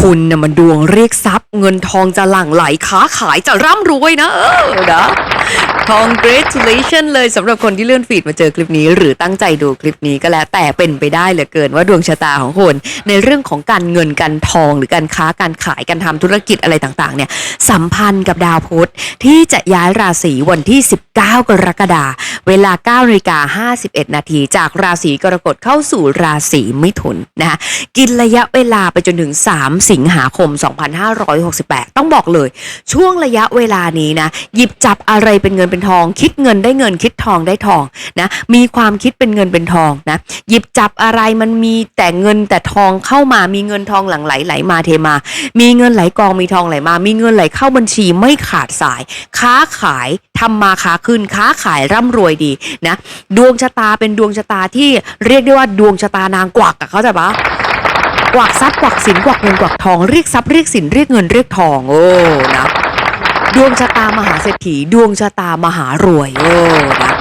คุณน่ะมันดวงเรียกทรัพย์ เงินทองจะหลั่งไหลค้าขายจะร่ำรวยนะ เออนะ congratulation เลยสำหรับคนที่เลื่อนฟีดมาเจอคลิปนี้ หรือตั้งใจดูคลิปนี้ก็แล้ว แต่เป็นไปได้เหลือเกินว่าดวงชะตาของคุณในเรื่องของการเงินการทอง หรือการค้าการขายการทำธุรกิจอะไรต่างๆเนี่ยสัมพันธ์กับดาวพุธที่จะย้ายราศีวันที่ 19 กรกฎาคมเวลา9นาฬิกา51 นาทีจากราศีกรกฎเข้าสู่ราศีมิถุนนะคะกินระยะเวลาไปจนถึง 3 สิงหาคม 2568 ต้องบอกเลย ช่วงระยะเวลานี้นะหยิบจับอะไรเป็นเงินเป็นทอง คิดเงินได้เงินคิดทองได้ทองนะมีความคิดเป็นเงินเป็นทองนะหยิบจับอะไรมันมีแต่เงินแต่ทองเข้ามามีเงินทองหลั่งไหลไหลมาเทมา มีเงินไหลกองมีทองไหลมา มีเงินไหลเข้าบัญชีไม่ขาดสาย ค้าขายทำมาค้าขึ้นค้าขายร่ำรวยดีนะดวงชะตาเป็นดวงชะตาที่เรียกได้ว่าดวงชะตานางกวักอะเขาใจปะกวักทรัพย์กวักสินกวักเงินกวักทองเรียกทรัพย์เรียกสินเรียกเงินเรียกทองโอ้นะ ดวงชะตามหาเศรษฐี ดวงชะตามหารวยโอ้นะ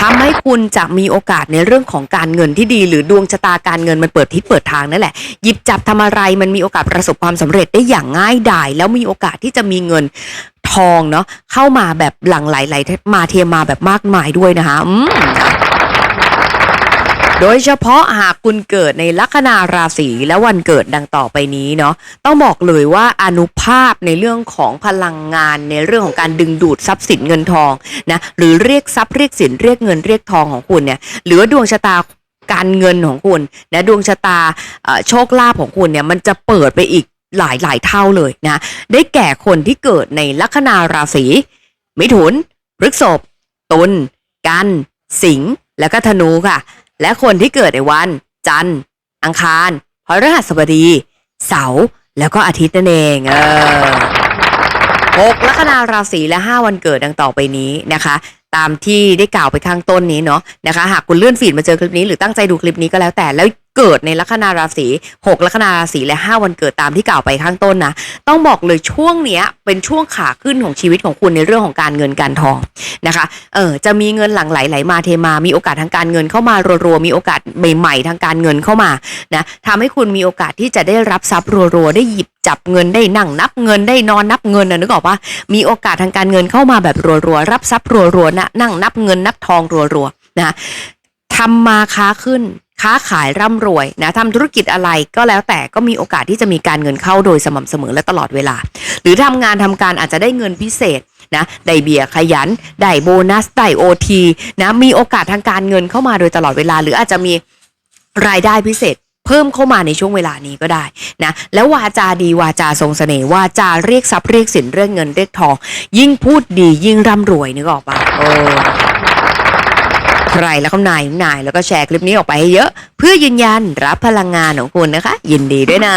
ทำให้คุณจะมีโอกาสในเรื่องของการเงินที่ดี หรือดวงชะตาการเงินมันเปิดทิศเปิดทางนั่นแหละหยิบจับทำอะไรมันมีโอกาสประสบความสำเร็จได้อย่างง่ายดาย แล้วมีโอกาสที่จะมีเงินทองเนาะเข้ามาแบบหลั่งไหลไหลมาเทมาแบบมากมายด้วยนะคะอืมนะ โดยเฉพาะหากคุณเกิดในลัคนาราศีและวันเกิดดังต่อไปนี้เนาะต้องบอกเลยว่าอนุภาพในเรื่องของพลังงานในเรื่องของการดึงดูดทรัพย์สินเงินทองนะหรือเรียกทรัพย์เรียกสินเรียกเงินเรียกทองของคุณเนี่ยหรือดวงชะตาการเงินของคุณนะดวงชะตาโชคลาภของคุณเนี่ยมันจะเปิดไปอีกหลายหลายเท่าเลยนะได้แก่คนที่เกิดในลัคนาราศีมิถุนพฤษภตุลกัน สิงห์แล้วก็ธนูค่ะ และคนที่เกิดในวัน จันทร์ อังคารพฤหัสบดี เสาร์แล้วก็อาทิตย์นั่นเองเออหกลัคนาราศีและ 5 วันเกิดดังต่อไปนี้นะคะ ตามที่ได้กล่าวไปข้างต้นนี้เนาะนะคะ หากคุณเลื่อนฟีดมาเจอคลิปนี้หรือตั้งใจดูคลิปนี้ก็แล้วแต่แล้ว เกิดในลัคนาราศี6ลัคนาราศีและ 5 วันเกิดตามที่กล่าวไปข้างต้นนะ ต้องบอกเลยช่วงเนี้ยเป็นช่วงขาขึ้นของชีวิตของคุณในเรื่องของการเงินการทองนะคะ เออจะมีเงินหลั่งไหลไหลมาเทมา มีโอกาสทางการเงินเข้ามารัวๆมีโอกาสใหม่ๆทางการเงินเข้ามานะทำให้คุณมีโอกาสที่จะได้รับทรัพย์รัวๆได้หยิบจับเงินได้นั่งนับเงินได้นอนนับเงินนะนึกออกปะมีโอกาสทางการเงินเข้ามาแบบรัวๆรับทรัพย์รัวๆนะนั่งนับเงินนับทองรัวๆนะทำมาค้าขึ้น ค้าขายร่ำรวยนะทำธุรกิจอะไรก็แล้วแต่ก็มีโอกาสที่จะมีการเงินเข้าโดยสม่ำเสมอและตลอดเวลา หรือทำงานทำการอาจจะได้เงินพิเศษนะได้เบียร์ขยัน ได้โบนัส ได้โอทีนะมีโอกาสทางการเงินเข้ามาโดยตลอดเวลา หรืออาจจะมีรายได้พิเศษเพิ่มเข้ามาในช่วงเวลานี้ก็ได้นะแล้ววาจาดีวาจาทรงเสน่ห์วาจาเรียกทรัพย์เรียกสินเรียกเงินเรียกทอง ยิ่งพูดดียิ่งร่ำรวยนึกออกปะโอ้ ใครแล้วก็นายนายแล้วก็แชร์คลิปนี้ออกไปให้เยอะ เพื่อยืนยันรับพลังงานของคุณนะคะ ยินดีด้วยนะ